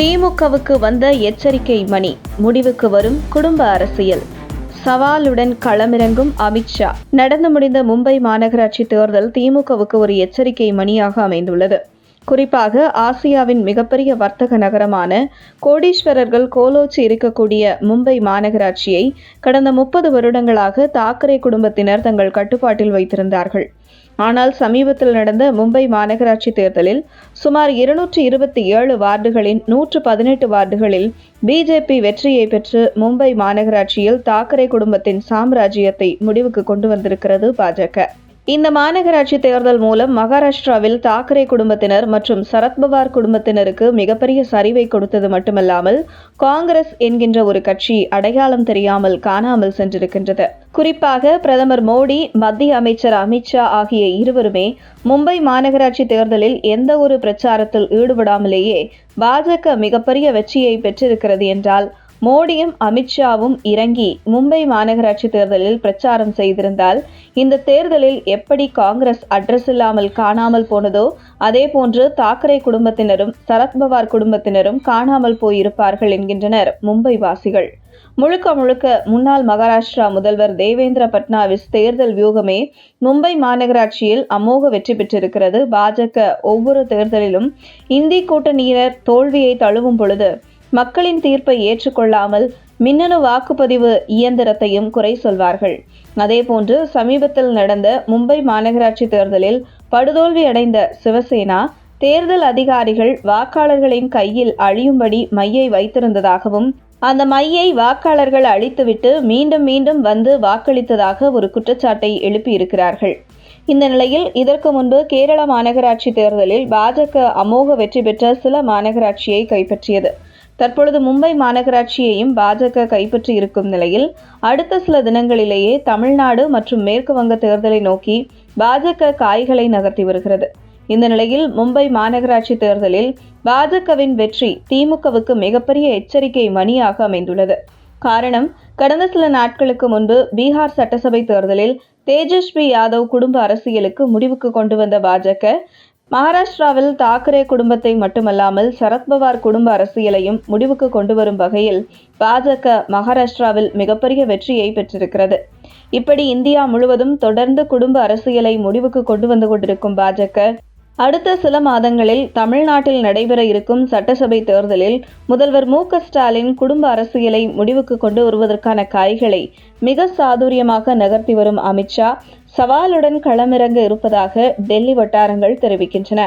திமுகவுக்கு வந்த எச்சரிக்கை மணி. முடிவுக்கு வரும் குடும்ப அரசியல். சவாலுடன் களமிறங்கும் அமித்ஷா நடந்து முடிந்த மும்பை மாநகராட்சி தேர்தல் திமுகவுக்கு ஒரு எச்சரிக்கை மணியாக அமைந்துள்ளது. குறிப்பாக ஆசியாவின் மிகப்பெரிய வர்த்தக நகரமான கோடீஸ்வரர்கள் கோலோச்சி இருக்கக்கூடிய மும்பை மாநகராட்சியை கடந்த முப்பது வருடங்களாக தாக்கரே குடும்பத்தினர் தங்கள் கட்டுப்பாட்டில் வைத்திருந்தார்கள். ஆனால் சமீபத்தில் நடந்த மும்பை மாநகராட்சி தேர்தலில் சுமார் இருநூற்றி இருபத்தி ஏழு வார்டுகளின் நூற்று பதினெட்டு வார்டுகளில் பிஜேபி வெற்றியை பெற்று மும்பை மாநகராட்சியில் தாக்கரே குடும்பத்தின் சாம்ராஜ்யத்தை முடிவுக்கு கொண்டு வந்திருக்கிறது பாஜக இந்த மாநகராட்சி தேர்தல் மூலம் மகாராஷ்டிராவில் தாக்கரே குடும்பத்தினர் மற்றும் சரத்பவார் குடும்பத்தினருக்கு மிகப்பெரிய சரிவை கொடுத்தது மட்டுமல்லாமல் காங்கிரஸ் என்கின்ற ஒரு கட்சி அடையாளம் தெரியாமல் காணாமல் சென்றிருக்கின்றது. குறிப்பாக பிரதமர் மோடி மத்திய அமைச்சர் அமித்ஷா ஆகிய இருவருமே மும்பை மாநகராட்சி தேர்தலில் எந்த ஒரு பிரச்சாரத்தில் ஈடுபடாமலேயே பாஜக மிகப்பெரிய வெற்றியை பெற்றிருக்கிறது என்றால் மோடியும் அமித்ஷாவும் இறங்கி மும்பை மாநகராட்சி தேர்தலில் பிரச்சாரம் செய்திருந்தால் இந்த தேர்தலில் எப்படி காங்கிரஸ் அட்ரஸ் இல்லாமல் காணாமல் போனதோ அதே போன்று தாக்கரே குடும்பத்தினரும் சரத்பவார் குடும்பத்தினரும் காணாமல் போயிருப்பார்கள் என்கின்றனர் மும்பை வாசிகள். முழுக்க முழுக்க முன்னாள் மகாராஷ்டிரா முதல்வர் தேவேந்திர பட்னாவிஸ் தேர்தல் வியூகமே மும்பை மாநகராட்சியில் அமோக வெற்றி பெற்றிருக்கிறது. பாஜக ஒவ்வொரு தேர்தலிலும் இந்தி கூட்டணியினர் தோல்வியை தழுவும் பொழுது மக்களின் தீர்ப்பை ஏற்றுக்கொள்ளாமல் மின்னணு வாக்குப்பதிவு இயந்திரத்தையும் குறை சொல்வார்கள். அதேபோன்று சமீபத்தில் நடந்த மும்பை மாநகராட்சி தேர்தலில் படுதோல்வி அடைந்த சிவசேனா தேர்தல் அதிகாரிகள் வாக்காளர்களின் கையில் அழியும்படி மையை வைத்திருந்ததாகவும் அந்த மையை வாக்காளர்கள் அழித்துவிட்டு மீண்டும் மீண்டும் வந்து வாக்களித்ததாக ஒரு குற்றச்சாட்டை எழுப்பியிருக்கிறார்கள். இந்த நிலையில் இதற்கு முன்பு கேரள மாநகராட்சி தேர்தலில் பாஜக அமோக வெற்றி பெற்ற சில மாநகராட்சியை கைப்பற்றியது. தற்பொழுது மும்பை மாநகராட்சியையும் பாஜக கைப்பற்றி இருக்கும் நிலையில் அடுத்த சில தினங்களிலேயே தமிழ்நாடு மற்றும் மேற்கு வங்க தேர்தலை நோக்கி பாஜக காய்களை நகர்த்தி வருகிறது. இந்த நிலையில் மும்பை மாநகராட்சி தேர்தலில் பாஜகவின் வெற்றி திமுகவுக்கு மிகப்பெரிய எச்சரிக்கை மணியாக அமைந்துள்ளது. காரணம் கடந்த சில நாட்களுக்கு முன்பு பீகார் சட்டசபை தேர்தலில் தேஜஸ்வி யாதவ் குடும்ப அரசியலுக்கு முடிவுக்கு கொண்டு வந்த பாஜக மகாராஷ்டிராவில் தாக்கரே குடும்பத்தை மட்டுமல்லாமல் சரத்பவார் குடும்ப அரசியலையும் முடிவுக்கு கொண்டு வரும் வகையில் பாஜக மகாராஷ்டிராவில் மிகப்பெரிய வெற்றியை பெற்றிருக்கிறது. இப்படி இந்தியா முழுவதும் தொடர்ந்து குடும்ப அரசியலை முடிவுக்கு கொண்டு வந்து கொண்டிருக்கும் பாஜக அடுத்த சில மாதங்களில் தமிழ்நாட்டில் நடைபெற இருக்கும் சட்டசபை தேர்தலில் முதல்வர் மு ஸ்டாலின் குடும்ப அரசியலை முடிவுக்கு கொண்டு வருவதற்கான காய்களை மிக சாதுரியமாக நகர்த்தி வரும் அமித்ஷா சவாலுடன் களமிறங்க இருப்பதாக டெல்லி வட்டாரங்கள் தெரிவிக்கின்றன.